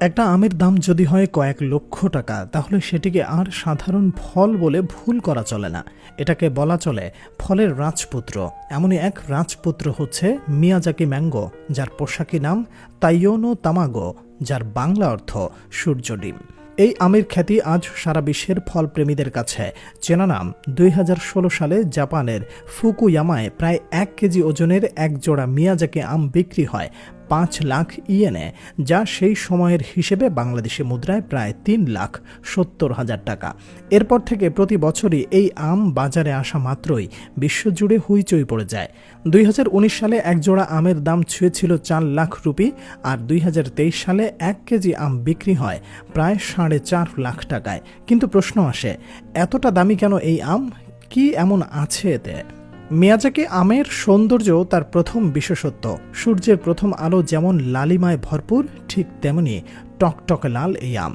একটা আমের দাম যদি হয় কয়েক লক্ষ টাকা, তাহলে সেটিকে আর সাধারণ ফল বলে ভুল করা চলে না। এটাকে বলা চলে ফলের রাজপুত্র। এমনই এক রাজপুত্র হচ্ছে মিয়াজাকি ম্যাঙ্গো, যার পোশাকি নাম তাইয়োনো তামাগো, যার বাংলা অর্থ সূর্য ডিম। এই আমের খ্যাতি আজ সারা বিশ্বের ফলপ্রেমীদের কাছে। চেনা নাম, দুই হাজার ষোলো সালে জাপানের ফুকুয়ামায় প্রায় এক কেজি ওজনের এক জোড়া মিয়াজাকি আম বিক্রি হয়। পাঁচ লাখ ইয়েনে, যা সেই সময়ের হিসেবে বাংলাদেশি মুদ্রায় প্রায় তিন লাখ সত্তর হাজার টাকা। এরপর থেকে প্রতি বছরই এই আম বাজারে আসা মাত্রই বিশ্বজুড়ে হুইচই পড়ে যায়। দুই হাজার উনিশ সালে এক জোড়া আমের দাম ছুঁয়েছিল চার লাখ রুপি আর দুই হাজার তেইশ সালে এক কেজি আম বিক্রি হয় প্রায় সাড়ে চার লাখ টাকায়। কিন্তু প্রশ্ন আসে, এতটা দামি কেন এই আম? কি এমন আছে এতে? মিয়াজাকি আমের সৌন্দর্য তার প্রথম বিশেষত্ব। সূর্যের প্রথম আলো যেমন লালিমায় ভরপুর, ঠিক তেমনি টকটকে লাল এই আম।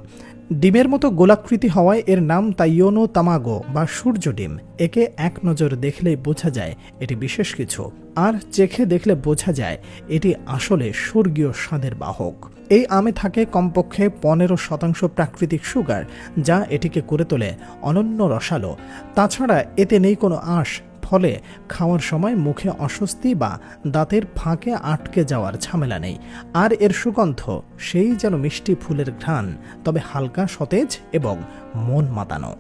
ডিমের মতো গোলাকৃতি হওয়ায় এর নাম তাইয়োনো তামাগো বা সূর্য ডিম। একে এক নজর দেখলেই বোঝা যায় এটি বিশেষ কিছু। আর চেখে দেখলে বোঝা যায় এটি আসলে স্বর্গীয় স্বাদের বাহক। এই আমে থাকে কমপক্ষে পনেরো শতাংশ প্রাকৃতিক সুগার, যা এটিকে করে তোলে অনন্য রসালো। তাছাড়া এতে নেই কোনো আঁশ ফলে খাওয়ার সময় মুখে অস্বস্তি বা দাঁতের ফাঁকে আটকে যাওয়ার ঝামেলা নেই। আর এর সুগন্ধ, সেই যেন মিষ্টি ফুলের ঘ্রাণ, তবে হালকা, সতেজ এবং মন মাতানো।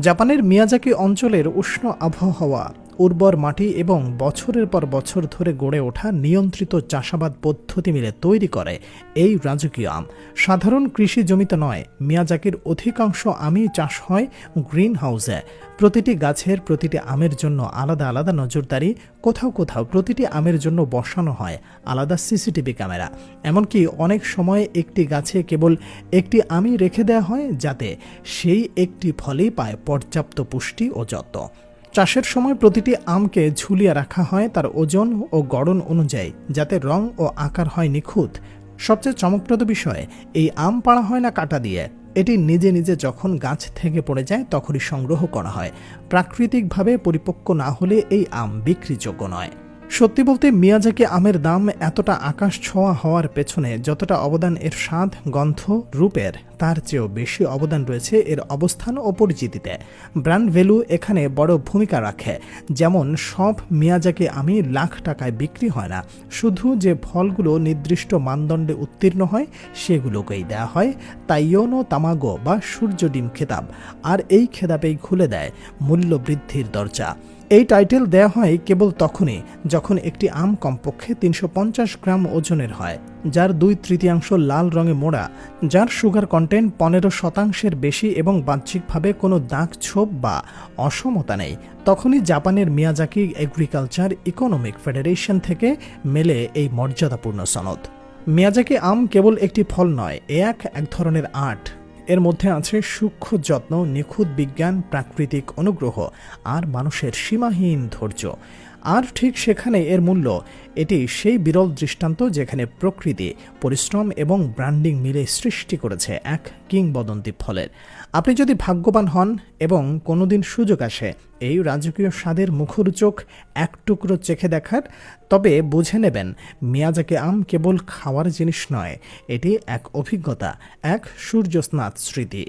জাপানের মিয়াজাকি অঞ্চলের উষ্ণ আবহাওয়া উর্বর মাটি এবং বছরের পর বছর ধরে গড়ে ওঠা নিয়ন্ত্রিত চাষাবাদ পদ্ধতি মিলে তৈরি করে এই রাজকীয় আম। সাধারণ কৃষি জমিতে নয়, মিয়াজাকির অধিকাংশ আমই চাষ হয় গ্রিন হাউসে প্রতিটি গাছের প্রতিটি আমের জন্য আলাদা আলাদা নজরদারি, কোথাও কোথাও প্রতিটি আমের জন্য বসানো হয় আলাদা সিসিটিভি ক্যামেরা। এমনকি অনেক সময় একটি গাছে কেবল একটি আমই রেখে দেওয়া হয় যাতে সেই একটি ফলেই পায় পর্যাপ্ত পুষ্টি ও যত্ন। চাষের সময় প্রতিটি আমকে ঝুলিয়ে রাখা হয় তার ওজন ও গড়ন অনুযায়ী, যাতে রং ও আকার হয় নিখুঁত। সবচেয়ে চমকপ্রদ বিষয়, এই আম পাড়া হয় না কাটা দিয়ে। এটি নিজে নিজে যখন গাছ থেকে পড়ে যায়, তখনই সংগ্রহ করা হয়। প্রাকৃতিকভাবে পরিপক্ক না হলে এই আম বিক্রিযোগ্য নয়। সত্যি বলতে মিয়াজাকি আমের দাম এতটা আকাশ ছোঁয়া হওয়ার পেছনে যতটা অবদান এর স্বাদ, গন্ধ, রূপের, তার চেয়েও বেশি অবদান রয়েছে এর অবস্থান ও পরিচিতিতে। ব্র্যান্ড ভ্যালু এখানে বড় ভূমিকা রাখে। যেমন, সব মিয়াজাকি আমি লাখ টাকায় বিক্রি হয় না। শুধু যে ফলগুলো নির্দিষ্ট মানদণ্ডে উত্তীর্ণ হয়, সেগুলোকেই দেওয়া হয়। তাইয়োনো তামাগো বা সূর্য ডিম খেতাব। আর এই খেতাবেই খুলে দেয় মূল্য বৃদ্ধির দরজা। এই টাইটেল দেয়া হয় কেবল তখনই যখন একটি আম কমপক্ষে তিনশো পঞ্চাশ গ্রাম ওজনের হয়, যার দুই তৃতীয়াংশ লাল রঙে মোড়া, যার সুগার কন্টেন্ট পনেরো শতাংশের বেশি এবং বাহ্যিকভাবে কোনো দাগ, ছোপ বা অসমতা নেই, তখনই জাপানের মিয়াজাকি এগ্রিকালচার ইকোনমিক ফেডারেশন থেকে মেলে এই মর্যাদাপূর্ণ সনদ। মিয়াজাকি আম কেবল একটি ফল নয়, এ এক এক ধরনের আর্ট। এর মধ্যে আছে সূক্ষ্ম যত্ন নিখুঁত বিজ্ঞান প্রাকৃতিক অনুগ্রহ আর মানুষের সীমাহীন ধৈর্য। আর ঠিক সেখানে এর মূল্য, এটি সেই বিরল দৃষ্টান্ত যেখানে প্রকৃতি, পরিশ্রম এবং ব্র্যান্ডিং মিলে সৃষ্টি করেছে এক কিংবদন্তি ফলের। আপনি যদি ভাগ্যবান হন এবং কোনোদিন সুযোগ আসে এই রাজকীয় স্বাদের মুখরোচক এক টুকরো চেখে দেখার, তবে বুঝে নেবেন মিয়াজাকে আম কেবল খাওয়ার জিনিস নয়, এটি এক অভিজ্ঞতা, এক সূর্যস্নাত স্মৃতি।